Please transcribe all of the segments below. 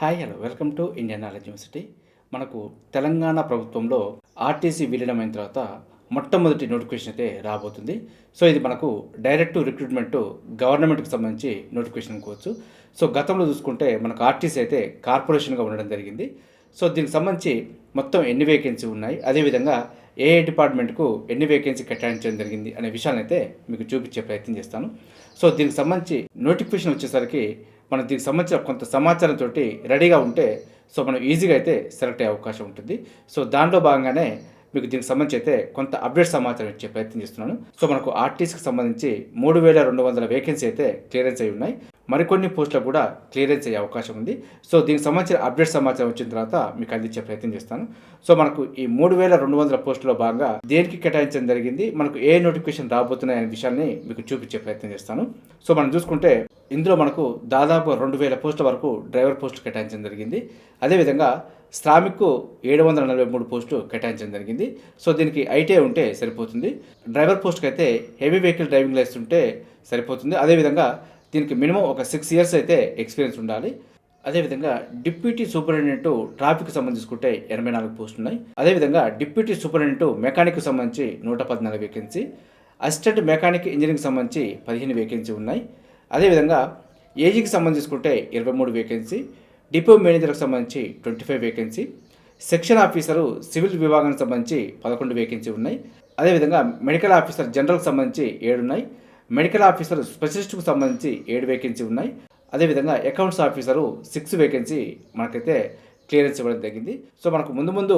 Hi hello welcome to Indian knowledge university మనకు తెలంగాణ ప్రభుత్వంలో RTC విలీనమైన తర్వాత మొట్టమొదటి నోటిఫికేషన్ అయితే రాబోతుంది. సో ఇది మనకు డైరెక్ట్ రిక్రూట్మెంట్ గవర్నమెంట్కి సంబంధించి నోటిఫికేషన్ అనుకోవచ్చు సో గతంలో చూసుకుంటే మనకు ఆర్టీసీ అయితే కార్పొరేషన్గా ఉండడం జరిగింది. సో దీనికి సంబంధించి మొత్తం ఎన్ని వేకెన్సీ ఉన్నాయి? అదేవిధంగా ఏ ఏ డిపార్ట్మెంట్కు ఎన్ని వేకెన్సీ కేటాయించడం జరిగింది? అనే విషయాన్ని అయితే మీకు చూపించే ప్రయత్నం చేస్తాను. సో దీనికి సంబంధించి నోటిఫికేషన్ వచ్చేసరికి మనం దీనికి సంబంధించిన కొంత సమాచారంతో రెడీగా ఉంటే సో మనం ఈజీగా అయితే సెలెక్ట్ అయ్యే అవకాశం ఉంటుంది. సో దాంట్లో భాగంగానే మీకు దీనికి సంబంధించి అయితే కొంత అప్డేట్ సమాచారం ఇచ్చే ప్రయత్నం చేస్తున్నాను. సో మనకు ఆర్టీసీకి సంబంధించి మూడు వేల రెండు వందల వేకెన్సీ అయితే క్లియరెన్స్ అయి ఉన్నాయి. మరికొన్ని పోస్టులకు కూడా క్లియరెన్స్ అయ్యే అవకాశం ఉంది. సో దీనికి సంబంధించిన అప్డేట్ సమాచారం వచ్చిన తర్వాత మీకు అందించే ప్రయత్నం చేస్తాను. సో మనకు ఈ మూడు వేల రెండు వందల పోస్టులో భాగంగా దేనికి కేటాయించడం జరిగింది మనకు ఏ నోటిఫికేషన్ రాబోతున్నాయి అనే విషయాన్ని మీకు చూపించే ప్రయత్నం చేస్తాను. సో మనం చూసుకుంటే ఇందులో మనకు దాదాపు రెండు వేల పోస్టుల వరకు డ్రైవర్ పోస్టులు కేటాయించడం జరిగింది. అదేవిధంగా శ్రామిక్కు ఏడు వందల నలభై మూడు పోస్టులు కేటాయించడం జరిగింది. సో దీనికి ఐటీఐ ఉంటే సరిపోతుంది. డ్రైవర్ పోస్ట్కి అయితే హెవీ వెహికల్ డ్రైవింగ్ లైసెన్స్ ఉంటే సరిపోతుంది. అదేవిధంగా దీనికి మినిమం ఒక సిక్స్ ఇయర్స్ అయితే ఎక్స్పీరియన్స్ ఉండాలి. అదేవిధంగా డిప్యూటీ సూపరింటెండెంట్ ట్రాఫిక్ సంబంధించుకుంటే ఎనభై నాలుగు పోస్టులు ఉన్నాయి. అదేవిధంగా డిప్యూటీ సూపరింటెండెంట్ మెకానిక్ సంబంధించి నూట పద్నాలుగు వేకెన్సీ అసిస్టెంట్ మెకానిక్ ఇంజనీరింగ్ సంబంధించి పదిహేను వేకెన్సీ ఉన్నాయి. అదేవిధంగా ఏజీకి సంబంధించుకుంటే ఇరవై మూడు వేకెన్సీ డిపో మేనేజర్కి సంబంధించి twenty five vacancy section officer civil విభాగానికి సంబంధించి పదకొండు వేకెన్సీ ఉన్నాయి. అదేవిధంగా మెడికల్ ఆఫీసర్ జనరల్కి సంబంధించి ఏడు ఉన్నాయి. మెడికల్ ఆఫీసర్ స్పెషలిస్ట్కు సంబంధించి ఏడు వేకెన్సీ ఉన్నాయి. అదేవిధంగా అకౌంట్స్ ఆఫీసరు సిక్స్ వేకెన్సీ మనకైతే క్లియరెన్స్ ఇవ్వడం జరిగింది. సో మనకు ముందు ముందు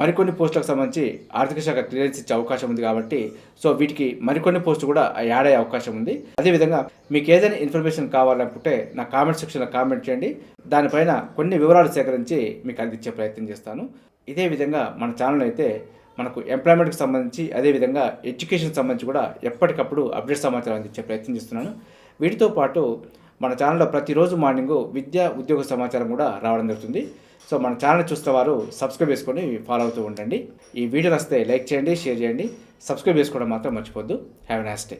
మరికొన్ని పోస్టులకు సంబంధించి ఆర్థిక శాఖ క్లియరెన్స్ ఇచ్చే అవకాశం ఉంది కాబట్టి సో వీటికి మరికొన్ని పోస్టులు కూడా యాడ్ అయ్యే అవకాశం ఉంది. అదేవిధంగా మీకు ఏదైనా ఇన్ఫర్మేషన్ కావాలనుకుంటే నా కామెంట్ సెక్షన్లో కామెంట్ చేయండి. దానిపైన కొన్ని వివరాలు సేకరించి మీకు అందించే ప్రయత్నం చేస్తాను. ఇదే విధంగా మన ఛానల్ అయితే మనకు ఎంప్లాయ్మెంట్కి సంబంధించి అదేవిధంగా ఎడ్యుకేషన్ సంబంధించి కూడా ఎప్పటికప్పుడు అప్డేట్ సమాచారం అందించే ప్రయత్నం చేస్తున్నాను. వీటితో పాటు మన ఛానల్లో ప్రతిరోజు మార్నింగ్ విద్యా ఉద్యోగ సమాచారం కూడా రావడం జరుగుతుంది. సో మన ఛానల్ చూస్తే వారు సబ్స్క్రైబ్ చేసుకొని ఫాలో అవుతూ ఉండండి. ఈ వీడియో వస్తే లైక్ చేయండి షేర్ చేయండి. సబ్స్క్రైబ్ చేసుకోవడం మాత్రం మర్చిపోద్దు హ్యావ్ ఎ నైస్ డే